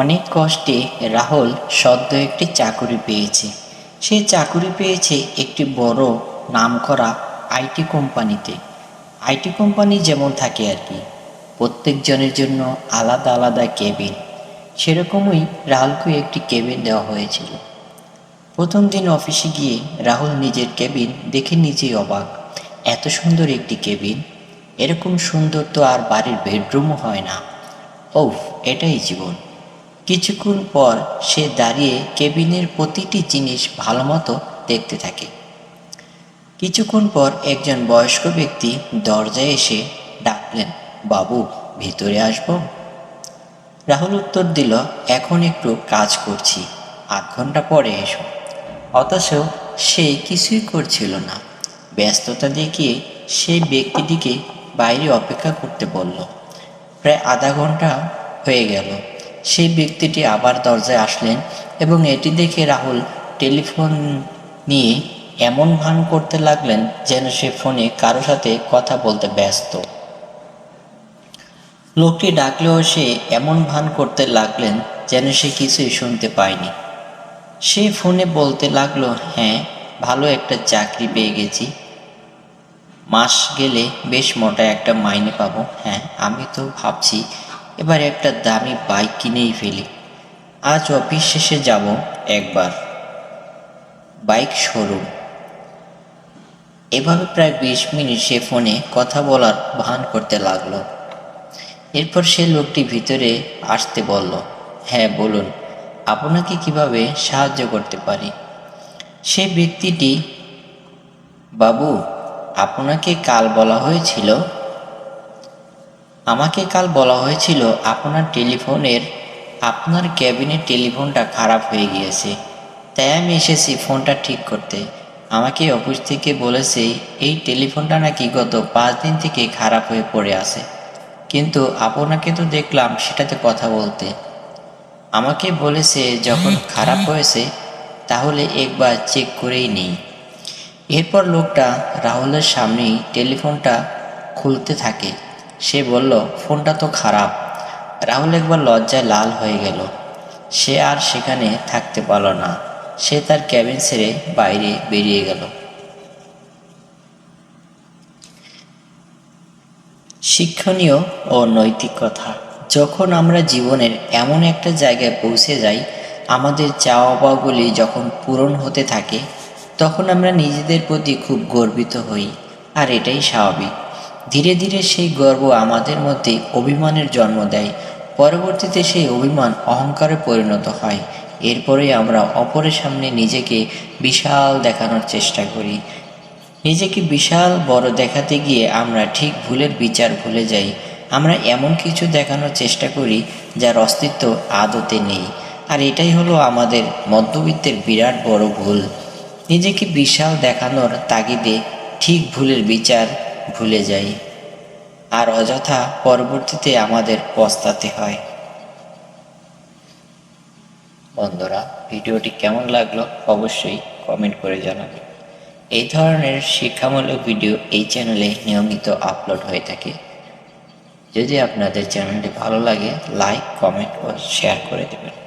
অনেক কষ্টে রাহুল সদ্য একটি চাকুরি পেয়েছে। সে চাকুরি পেয়েছে একটি বড় নামকরা আইটি কোম্পানিতে। আইটি কোম্পানি যেমন থাকে আর কি, প্রত্যেকজনের জন্য আলাদা আলাদা কেবিন। সেরকমই রাহুলকে একটি কেবিন দেওয়া হয়েছিল। প্রথম দিন অফিসে গিয়ে রাহুল নিজের কেবিন দেখে নিজেই অবাক। এত সুন্দর একটি কেবিন, এরকম সুন্দর তো আর বাড়ির বেডরুমও হয় না। ওফ এটাই জীবন। কিছুক্ষণ পর সে দাঁড়িয়ে কেবিনের প্রতিটি জিনিস ভালো মতো দেখতে থাকে। কিছুক্ষণ পর একজন বয়স্ক ব্যক্তি দরজায় এসে ডাকলেন, বাবু, ভিতরে আসব? রাহুল উত্তর দিল, এখন একটু কাজ করছি, আধ ঘণ্টা পরে এসো। অথচ সে কিছুই করছিল না। ব্যস্ততা দেখিয়ে সেই ব্যক্তিটিকে বাইরে অপেক্ষা করতে বলল, প্রায় আধা ঘণ্টা হয়ে গেল। সেই ব্যক্তিটি আবার দরজায় আসলেন এবং এটি দেখে রাহুল টেলিফোন নিয়ে এমন ভান করতে লাগলেন যেন সে ফোনে কারও সাথে কথা বলতে ব্যস্ত। লোকটি ডাকলেও সে এমন ভান করতে লাগলেন যেন সে কিছুই শুনতে পায়নি। সে ফোনে বলতে লাগল হ্যাঁ ভালো একটা চাকরি পেয়ে গেছি। মাস গেলে বেশ মোটা একটা মাইনে পাবো। হ্যাঁ আমি তো ভাবছি এবার একটা দামি বাইক কিনেই ফেলি। আজ অফিস শেষে যাব একবার। বাইক শোরুম এভাবে প্রায় বিশ মিনিট সে ফোনে কথা বলার ভান করতে লাগল। এরপর সে লোকটি ভিতরে আসতে বলল হ্যাঁ বলুন, আপনাকে কীভাবে সাহায্য করতে পারি? সে ব্যক্তিটি, বাবু, আপনাকে কাল বলা হয়েছিল আমাকে কাল বলা হয়েছিল আপনার টেলিফোনের, আপনার ক্যাবিনের টেলিফোনটা খারাপ হয়ে গিয়েছে। তাই আমি এসেছি ফোনটা ঠিক করতে। আমাকে অফিস থেকে বলেছে, এই টেলিফোনটা নাকি গত পাঁচ দিন থেকে খারাপ হয়ে পড়ে আছে। কিন্তু আপনাকে তো দেখলাম সেটাতে কথা বলতে। আমাকে বলেছে, যখন খারাপ হয়েছে, তাহলে একবার চেক করেই নেই। এরপর লোকটা রাহুলের সামনেই টেলিফোনটা খুলতে থাকে। সে বলল, ফোনটা তো খারাপ। রাহুল একবার লজ্জায় লাল হয়ে গেল। সে আর সেখানে থাকতে পারল না। সে তার ক্যাবিন ছেড়ে বাইরে বেরিয়ে গেল। শিক্ষণীয় ও নৈতিক কথা। যখন আমরা জীবনের এমন একটা জায়গায় পৌঁছে যাই, আমাদের চাওয়া পাওয়াগুলি যখন পূরণ হতে থাকে, তখন আমরা নিজেদের প্রতি খুব গর্বিত হই, আর এটাই স্বাভাবিক। ধীরে ধীরে সেই গর্ব আমাদের মধ্যে অভিমানের জন্ম দেয়। পরবর্তীতে সেই অভিমান অহংকারে পরিণত হয়। এরপরে আমরা অপরের সামনে নিজেকে বিশাল দেখানোর চেষ্টা করি। নিজেকে বিশাল বড় দেখাতে গিয়ে আমরা ঠিক ভুলের বিচার ভুলে যাই। আমরা এমন কিছু দেখানোর চেষ্টা করি যার অস্তিত্ব আদতে নেই। আর এটাই হলো আমাদের মধ্যবিত্তের বিরাট বড় ভুল। নিজেকে বিশাল দেখানোর তাগিদে ঠিক ভুলের বিচার ভুলে যাই। আর অযথা পরবর্তীতে আমাদের পস্তাতে হয়। বন্ধুরা, ভিডিওটি কেমন লাগল অবশ্যই কমেন্ট করে জানাবেন এই ধরনের শিক্ষামূলক ভিডিও এই চ্যানেলে নিয়মিত আপলোড হয়ে থাকে। যদি আপনাদের চ্যানেলটি ভালো লাগে লাইক কমেন্ট ও শেয়ার করে দেবেন।